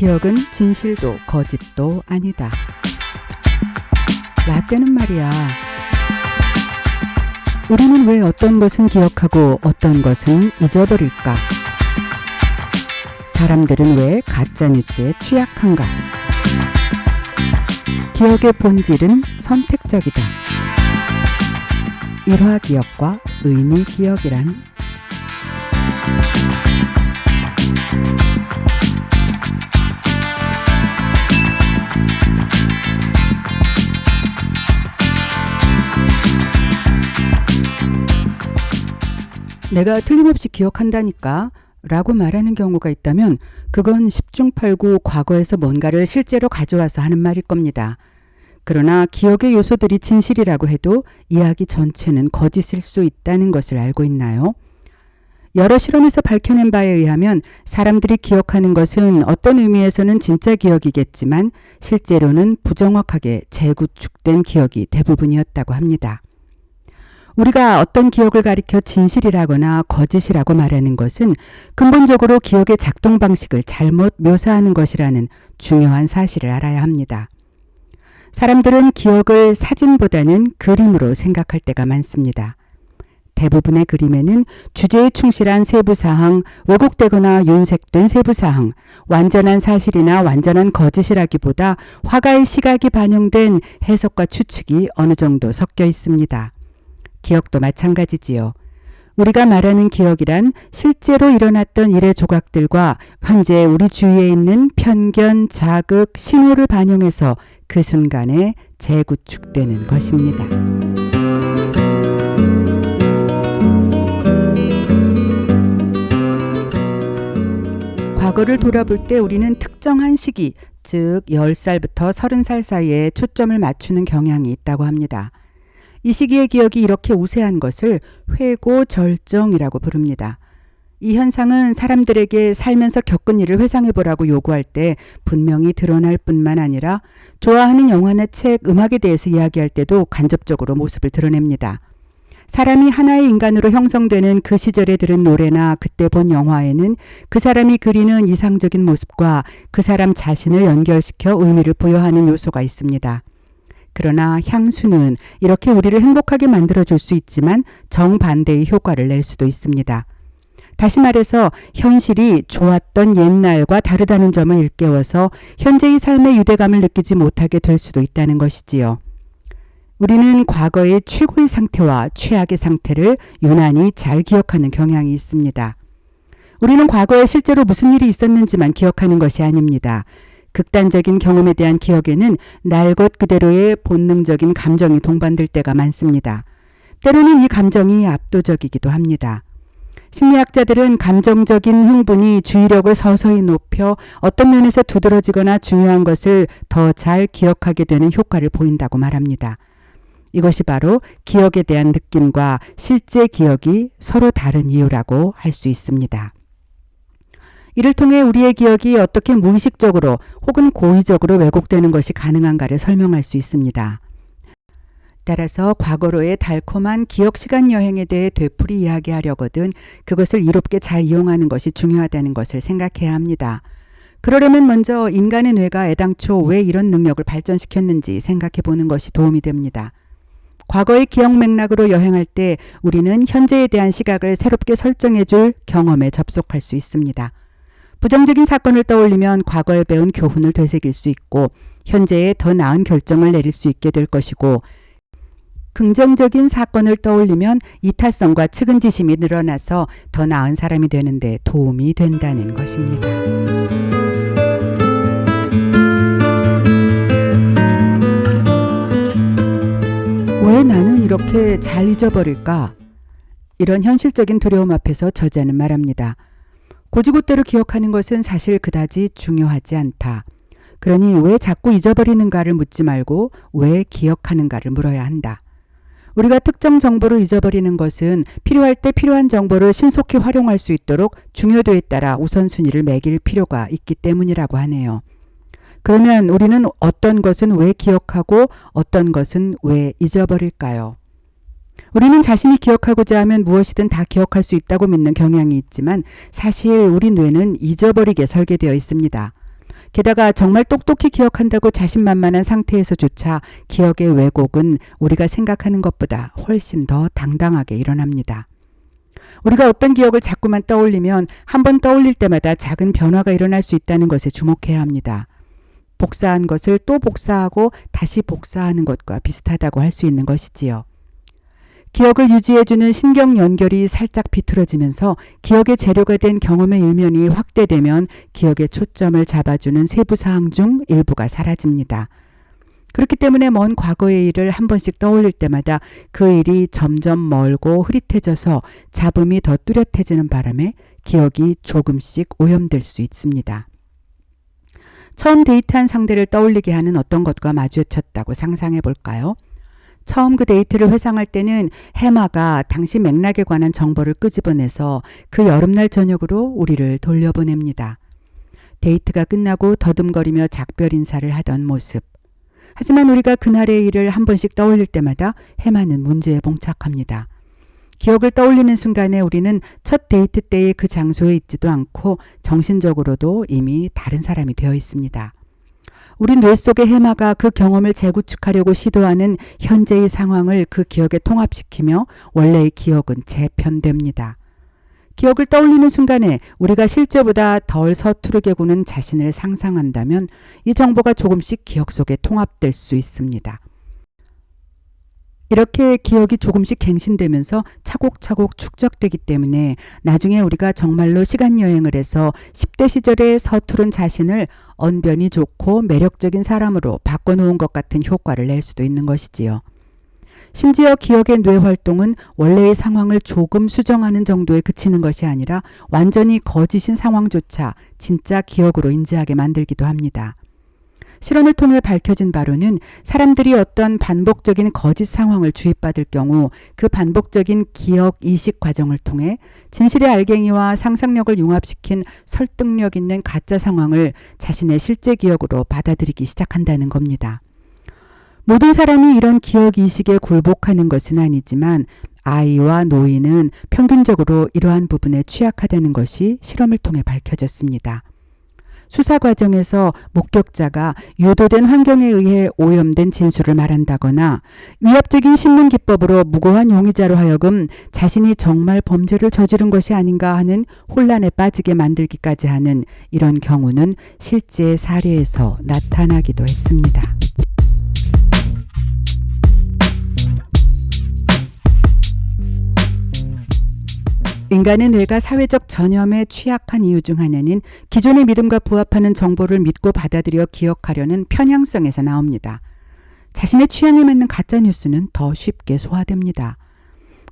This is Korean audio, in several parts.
기억은 진실도 거짓도 아니다. 라떼는 말이야. 우리는 왜 어떤 것은 기억하고 어떤 것은 잊어버릴까? 사람들은 왜 가짜뉴스에 취약한가? 기억의 본질은 선택적이다. 일화 기억과 의미 기억이란 내가 틀림없이 기억한다니까 라고 말하는 경우가 있다면 그건 10중 8구 과거에서 뭔가를 실제로 가져와서 하는 말일 겁니다. 그러나 기억의 요소들이 진실이라고 해도 이야기 전체는 거짓일 수 있다는 것을 알고 있나요? 여러 실험에서 밝혀낸 바에 의하면 사람들이 기억하는 것은 어떤 의미에서는 진짜 기억이겠지만 실제로는 부정확하게 재구축된 기억이 대부분이었다고 합니다. 우리가 어떤 기억을 가리켜 진실이라거나 거짓이라고 말하는 것은 근본적으로 기억의 작동 방식을 잘못 묘사하는 것이라는 중요한 사실을 알아야 합니다. 사람들은 기억을 사진보다는 그림으로 생각할 때가 많습니다. 대부분의 그림에는 주제에 충실한 세부사항, 왜곡되거나 윤색된 세부사항, 완전한 사실이나 완전한 거짓이라기보다 화가의 시각이 반영된 해석과 추측이 어느 정도 섞여 있습니다. 기억도 마찬가지지요. 우리가 말하는 기억이란 실제로 일어났던 일의 조각들과 현재 우리 주위에 있는 편견, 자극, 신호를 반영해서 그 순간에 재구축되는 것입니다. 과거를 돌아볼 때 우리는 특정한 시기, 즉 10살부터 30살 사이에 초점을 맞추는 경향이 있다고 합니다. 이 시기의 기억이 이렇게 우세한 것을 회고 절정이라고 부릅니다. 이 현상은 사람들에게 살면서 겪은 일을 회상해 보라고 요구할 때 분명히 드러날 뿐만 아니라 좋아하는 영화나 책, 음악에 대해서 이야기할 때도 간접적으로 모습을 드러냅니다. 사람이 하나의 인간으로 형성되는 그 시절에 들은 노래나 그때 본 영화에는 그 사람이 그리는 이상적인 모습과 그 사람 자신을 연결시켜 의미를 부여하는 요소가 있습니다. 그러나 향수는 이렇게 우리를 행복하게 만들어줄 수 있지만 정반대의 효과를 낼 수도 있습니다. 다시 말해서 현실이 좋았던 옛날과 다르다는 점을 일깨워서 현재의 삶의 유대감을 느끼지 못하게 될 수도 있다는 것이지요. 우리는 과거의 최고의 상태와 최악의 상태를 유난히 잘 기억하는 경향이 있습니다. 우리는 과거에 실제로 무슨 일이 있었는지만 기억하는 것이 아닙니다. 극단적인 경험에 대한 기억에는 날 것 그대로의 본능적인 감정이 동반될 때가 많습니다. 때로는 이 감정이 압도적이기도 합니다. 심리학자들은 감정적인 흥분이 주의력을 서서히 높여 어떤 면에서 두드러지거나 중요한 것을 더 잘 기억하게 되는 효과를 보인다고 말합니다. 이것이 바로 기억에 대한 느낌과 실제 기억이 서로 다른 이유라고 할 수 있습니다. 이를 통해 우리의 기억이 어떻게 무의식적으로 혹은 고의적으로 왜곡되는 것이 가능한가를 설명할 수 있습니다. 따라서 과거로의 달콤한 기억 시간 여행에 대해 되풀이 이야기하려거든 그것을 이롭게 잘 이용하는 것이 중요하다는 것을 생각해야 합니다. 그러려면 먼저 인간의 뇌가 애당초 왜 이런 능력을 발전시켰는지 생각해 보는 것이 도움이 됩니다. 과거의 기억 맥락으로 여행할 때 우리는 현재에 대한 시각을 새롭게 설정해 줄 경험에 접속할 수 있습니다. 부정적인 사건을 떠올리면 과거에 배운 교훈을 되새길 수 있고 현재에 더 나은 결정을 내릴 수 있게 될 것이고 긍정적인 사건을 떠올리면 이타성과 측은지심이 늘어나서 더 나은 사람이 되는데 도움이 된다는 것입니다. 왜 나는 이렇게 잘 잊어버릴까? 이런 현실적인 두려움 앞에서 저자는 말합니다. 고지고대로 기억하는 것은 사실 그다지 중요하지 않다. 그러니 왜 자꾸 잊어버리는가를 묻지 말고 왜 기억하는가를 물어야 한다. 우리가 특정 정보를 잊어버리는 것은 필요할 때 필요한 정보를 신속히 활용할 수 있도록 중요도에 따라 우선순위를 매길 필요가 있기 때문이라고 하네요. 그러면 우리는 어떤 것은 왜 기억하고 어떤 것은 왜 잊어버릴까요? 우리는 자신이 기억하고자 하면 무엇이든 다 기억할 수 있다고 믿는 경향이 있지만 사실 우리 뇌는 잊어버리게 설계되어 있습니다. 게다가 정말 똑똑히 기억한다고 자신만만한 상태에서조차 기억의 왜곡은 우리가 생각하는 것보다 훨씬 더 당당하게 일어납니다. 우리가 어떤 기억을 자꾸만 떠올리면 한 번 떠올릴 때마다 작은 변화가 일어날 수 있다는 것에 주목해야 합니다. 복사한 것을 또 복사하고 다시 복사하는 것과 비슷하다고 할 수 있는 것이지요. 기억을 유지해주는 신경 연결이 살짝 비틀어지면서 기억의 재료가 된 경험의 일면이 확대되면 기억의 초점을 잡아주는 세부 사항 중 일부가 사라집니다. 그렇기 때문에 먼 과거의 일을 한 번씩 떠올릴 때마다 그 일이 점점 멀고 흐릿해져서 잡음이 더 뚜렷해지는 바람에 기억이 조금씩 오염될 수 있습니다. 처음 데이트한 상대를 떠올리게 하는 어떤 것과 마주쳤다고 상상해 볼까요? 처음 그 데이트를 회상할 때는 해마가 당시 맥락에 관한 정보를 끄집어내서 그 여름날 저녁으로 우리를 돌려보냅니다. 데이트가 끝나고 더듬거리며 작별 인사를 하던 모습. 하지만 우리가 그날의 일을 한 번씩 떠올릴 때마다 해마는 문제에 봉착합니다. 기억을 떠올리는 순간에 우리는 첫 데이트 때의 그 장소에 있지도 않고 정신적으로도 이미 다른 사람이 되어 있습니다. 우리 뇌 속의 해마가 그 경험을 재구축하려고 시도하는 현재의 상황을 그 기억에 통합시키며 원래의 기억은 재편됩니다. 기억을 떠올리는 순간에 우리가 실제보다 덜 서투르게 구는 자신을 상상한다면 이 정보가 조금씩 기억 속에 통합될 수 있습니다. 이렇게 기억이 조금씩 갱신되면서 차곡차곡 축적되기 때문에 나중에 우리가 정말로 시간 여행을 해서 10대 시절의 서투른 자신을 언변이 좋고 매력적인 사람으로 바꿔놓은 것 같은 효과를 낼 수도 있는 것이지요. 심지어 기억의 뇌 활동은 원래의 상황을 조금 수정하는 정도에 그치는 것이 아니라 완전히 거짓인 상황조차 진짜 기억으로 인지하게 만들기도 합니다. 실험을 통해 밝혀진 바로는 사람들이 어떤 반복적인 거짓 상황을 주입받을 경우 그 반복적인 기억 이식 과정을 통해 진실의 알갱이와 상상력을 융합시킨 설득력 있는 가짜 상황을 자신의 실제 기억으로 받아들이기 시작한다는 겁니다. 모든 사람이 이런 기억 이식에 굴복하는 것은 아니지만 아이와 노인은 평균적으로 이러한 부분에 취약하다는 것이 실험을 통해 밝혀졌습니다. 수사 과정에서 목격자가 유도된 환경에 의해 오염된 진술을 말한다거나 위압적인 신문 기법으로 무고한 용의자로 하여금 자신이 정말 범죄를 저지른 것이 아닌가 하는 혼란에 빠지게 만들기까지 하는 이런 경우는 실제 사례에서 나타나기도 했습니다. 인간의 뇌가 사회적 전염에 취약한 이유 중 하나는 기존의 믿음과 부합하는 정보를 믿고 받아들여 기억하려는 편향성에서 나옵니다. 자신의 취향에 맞는 가짜 뉴스는 더 쉽게 소화됩니다.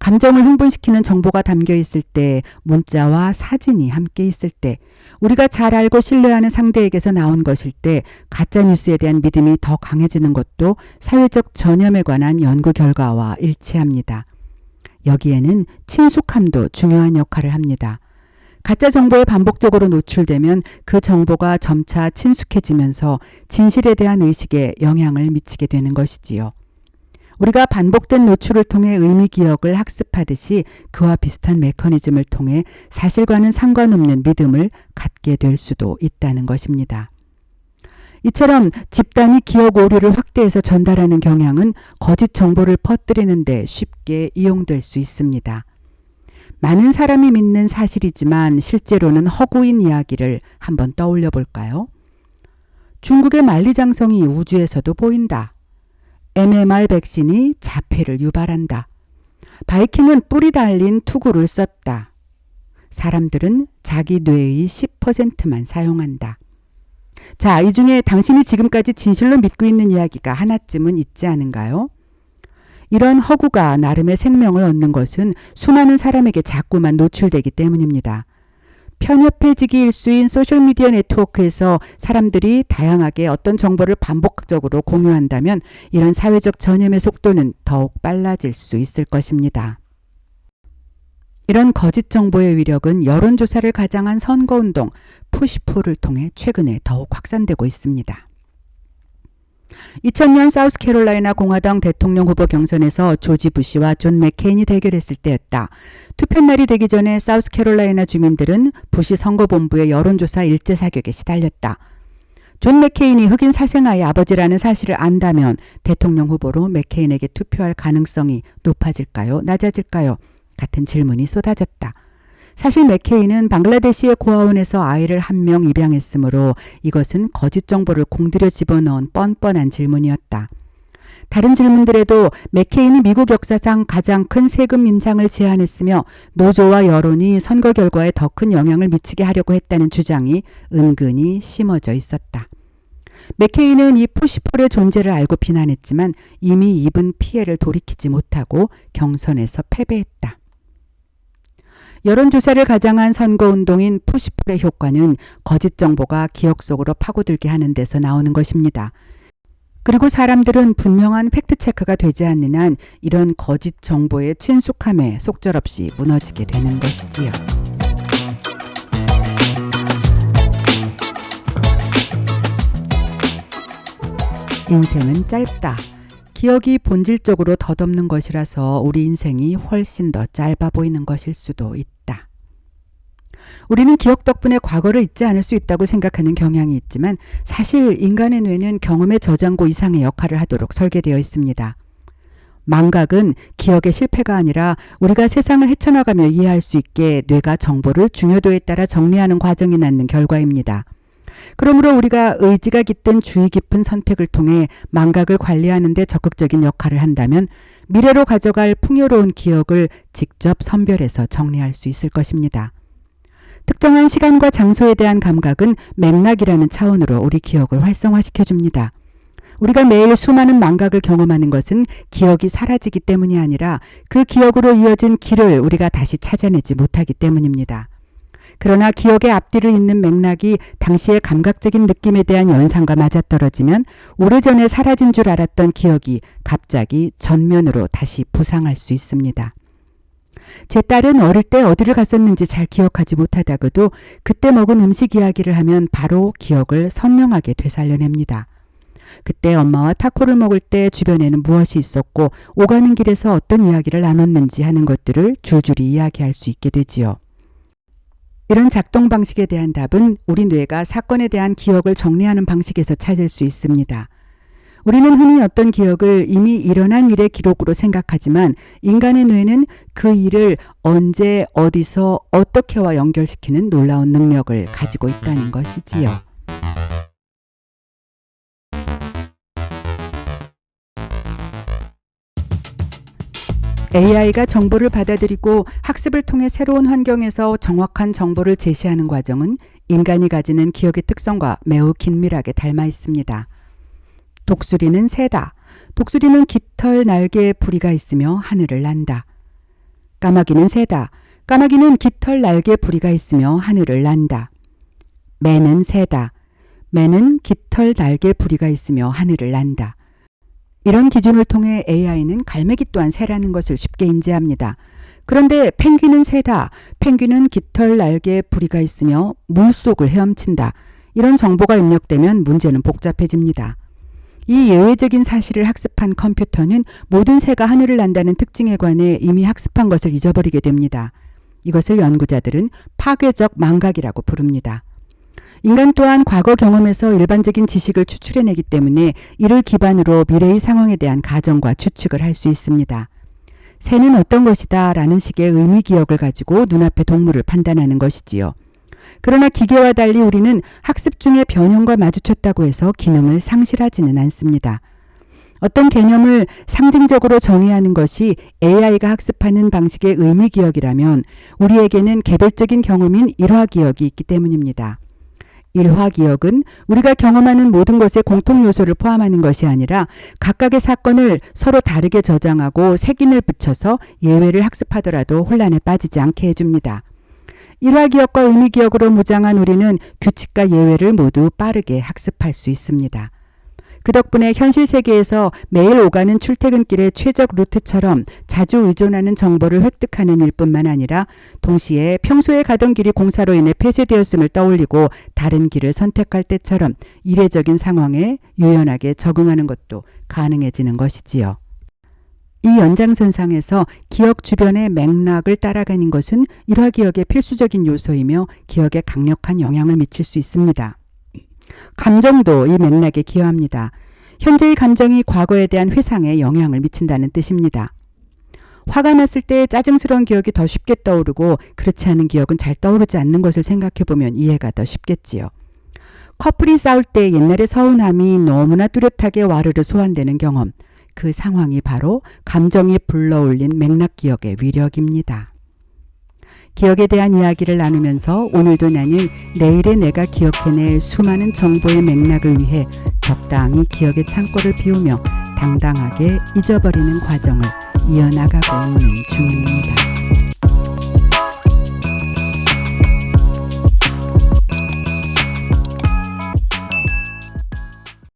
감정을 흥분시키는 정보가 담겨 있을 때, 문자와 사진이 함께 있을 때, 우리가 잘 알고 신뢰하는 상대에게서 나온 것일 때, 가짜 뉴스에 대한 믿음이 더 강해지는 것도 사회적 전염에 관한 연구 결과와 일치합니다. 여기에는 친숙함도 중요한 역할을 합니다. 가짜 정보에 반복적으로 노출되면 그 정보가 점차 친숙해지면서 진실에 대한 의식에 영향을 미치게 되는 것이지요. 우리가 반복된 노출을 통해 의미 기억을 학습하듯이 그와 비슷한 메커니즘을 통해 사실과는 상관없는 믿음을 갖게 될 수도 있다는 것입니다. 이처럼 집단이 기억 오류를 확대해서 전달하는 경향은 거짓 정보를 퍼뜨리는데 쉽게 이용될 수 있습니다. 많은 사람이 믿는 사실이지만 실제로는 허구인 이야기를 한번 떠올려 볼까요? 중국의 만리장성이 우주에서도 보인다. MMR 백신이 자폐를 유발한다. 바이킹은 뿌리 달린 투구를 썼다. 사람들은 자기 뇌의 10%만 사용한다. 자, 이 중에 당신이 지금까지 진실로 믿고 있는 이야기가 하나쯤은 있지 않은가요? 이런 허구가 나름의 생명을 얻는 것은 수많은 사람에게 자꾸만 노출되기 때문입니다. 편협해지기 일수인 소셜미디어 네트워크에서 사람들이 다양하게 어떤 정보를 반복적으로 공유한다면 이런 사회적 전염의 속도는 더욱 빨라질 수 있을 것입니다. 이런 거짓 정보의 위력은 여론조사를 가장한 선거운동 푸시포를 통해 최근에 더욱 확산되고 있습니다. 2000년 사우스캐롤라이나 공화당 대통령 후보 경선에서 조지 부시와 존 맥케인이 대결했을 때였다. 투표날이 되기 전에 사우스캐롤라이나 주민들은 부시 선거본부의 여론조사 일제 사격에 시달렸다. 존 맥케인이 흑인 사생아의 아버지라는 사실을 안다면 대통령 후보로 맥케인에게 투표할 가능성이 높아질까요? 낮아질까요? 같은 질문이 쏟아졌다. 사실 맥케인은 방글라데시의 고아원에서 아이를 한 명 입양했으므로 이것은 거짓 정보를 공들여 집어넣은 뻔뻔한 질문이었다. 다른 질문들에도 맥케인이 미국 역사상 가장 큰 세금 인상을 제안했으며 노조와 여론이 선거 결과에 더 큰 영향을 미치게 하려고 했다는 주장이 은근히 심어져 있었다. 맥케인은 이 푸시폴의 존재를 알고 비난했지만 이미 입은 피해를 돌이키지 못하고 경선에서 패배했다. 여론조사를 가장한 선거운동인 푸시폴의 효과는 거짓 정보가 기억 속으로 파고들게 하는 데서 나오는 것입니다. 그리고 사람들은 분명한 팩트체크가 되지 않는 한 이런 거짓 정보의 친숙함에 속절없이 무너지게 되는 것이지요. 인생은 짧다. 기억이 본질적으로 덧없는 것이라서 우리 인생이 훨씬 더 짧아 보이는 것일 수도 있다. 우리는 기억 덕분에 과거를 잊지 않을 수 있다고 생각하는 경향이 있지만 사실 인간의 뇌는 경험의 저장고 이상의 역할을 하도록 설계되어 있습니다. 망각은 기억의 실패가 아니라 우리가 세상을 헤쳐나가며 이해할 수 있게 뇌가 정보를 중요도에 따라 정리하는 과정이 낳는 결과입니다. 그러므로 우리가 의지가 깃든 주의 깊은 선택을 통해 망각을 관리하는 데 적극적인 역할을 한다면 미래로 가져갈 풍요로운 기억을 직접 선별해서 정리할 수 있을 것입니다. 특정한 시간과 장소에 대한 감각은 맥락이라는 차원으로 우리 기억을 활성화시켜 줍니다. 우리가 매일 수많은 망각을 경험하는 것은 기억이 사라지기 때문이 아니라 그 기억으로 이어진 길을 우리가 다시 찾아내지 못하기 때문입니다. 그러나 기억의 앞뒤를 잇는 맥락이 당시의 감각적인 느낌에 대한 연상과 맞아떨어지면 오래전에 사라진 줄 알았던 기억이 갑자기 전면으로 다시 부상할 수 있습니다. 제 딸은 어릴 때 어디를 갔었는지 잘 기억하지 못하다가도 그때 먹은 음식 이야기를 하면 바로 기억을 선명하게 되살려냅니다. 그때 엄마와 타코를 먹을 때 주변에는 무엇이 있었고 오가는 길에서 어떤 이야기를 나눴는지 하는 것들을 줄줄이 이야기할 수 있게 되지요. 이런 작동 방식에 대한 답은 우리 뇌가 사건에 대한 기억을 정리하는 방식에서 찾을 수 있습니다. 우리는 흔히 어떤 기억을 이미 일어난 일의 기록으로 생각하지만 인간의 뇌는 그 일을 언제 어디서 어떻게와 연결시키는 놀라운 능력을 가지고 있다는 것이지요. AI가 정보를 받아들이고 학습을 통해 새로운 환경에서 정확한 정보를 제시하는 과정은 인간이 가지는 기억의 특성과 매우 긴밀하게 닮아 있습니다. 독수리는 새다. 독수리는 깃털 날개에 부리가 있으며 하늘을 난다. 까마귀는 새다. 까마귀는 깃털 날개에 부리가 있으며 하늘을 난다. 매는 새다. 매는 깃털 날개 부리가 있으며 하늘을 난다. 이런 기준을 통해 AI는 갈매기 또한 새라는 것을 쉽게 인지합니다. 그런데 펭귄은 새다. 펭귄은 깃털 날개에 부리가 있으며 물속을 헤엄친다. 이런 정보가 입력되면 문제는 복잡해집니다. 이 예외적인 사실을 학습한 컴퓨터는 모든 새가 하늘을 난다는 특징에 관해 이미 학습한 것을 잊어버리게 됩니다. 이것을 연구자들은 파괴적 망각이라고 부릅니다. 인간 또한 과거 경험에서 일반적인 지식을 추출해내기 때문에 이를 기반으로 미래의 상황에 대한 가정과 추측을 할 수 있습니다. 새는 어떤 것이다 라는 식의 의미 기억을 가지고 눈앞의 동물을 판단하는 것이지요. 그러나 기계와 달리 우리는 학습 중에 변형과 마주쳤다고 해서 기능을 상실하지는 않습니다. 어떤 개념을 상징적으로 정의하는 것이 AI가 학습하는 방식의 의미 기억이라면 우리에게는 개별적인 경험인 일화 기억이 있기 때문입니다. 일화 기억은 우리가 경험하는 모든 것의 공통 요소를 포함하는 것이 아니라 각각의 사건을 서로 다르게 저장하고 색인을 붙여서 예외를 학습하더라도 혼란에 빠지지 않게 해줍니다. 일화 기억과 의미 기억으로 무장한 우리는 규칙과 예외를 모두 빠르게 학습할 수 있습니다. 그 덕분에 현실 세계에서 매일 오가는 출퇴근길의 최적 루트처럼 자주 의존하는 정보를 획득하는 일뿐만 아니라 동시에 평소에 가던 길이 공사로 인해 폐쇄되었음을 떠올리고 다른 길을 선택할 때처럼 이례적인 상황에 유연하게 적응하는 것도 가능해지는 것이지요. 이 연장선상에서 기억 주변의 맥락을 따라가는 것은 일화 기억의 필수적인 요소이며 기억에 강력한 영향을 미칠 수 있습니다. 감정도 이 맥락에 기여합니다. 현재의 감정이 과거에 대한 회상에 영향을 미친다는 뜻입니다. 화가 났을 때 짜증스러운 기억이 더 쉽게 떠오르고 그렇지 않은 기억은 잘 떠오르지 않는 것을 생각해 보면 이해가 더 쉽겠지요. 커플이 싸울 때 옛날의 서운함이 너무나 뚜렷하게 와르르 소환되는 경험. 그 상황이 바로 감정이 불러올린 맥락 기억의 위력입니다. 기억에 대한 이야기를 나누면서 오늘도 나는 내일의 내가 기억해낼 수많은 정보의 맥락을 위해 적당히 기억의 창고를 비우며 당당하게 잊어버리는 과정을 이어나가고 있는 중입니다.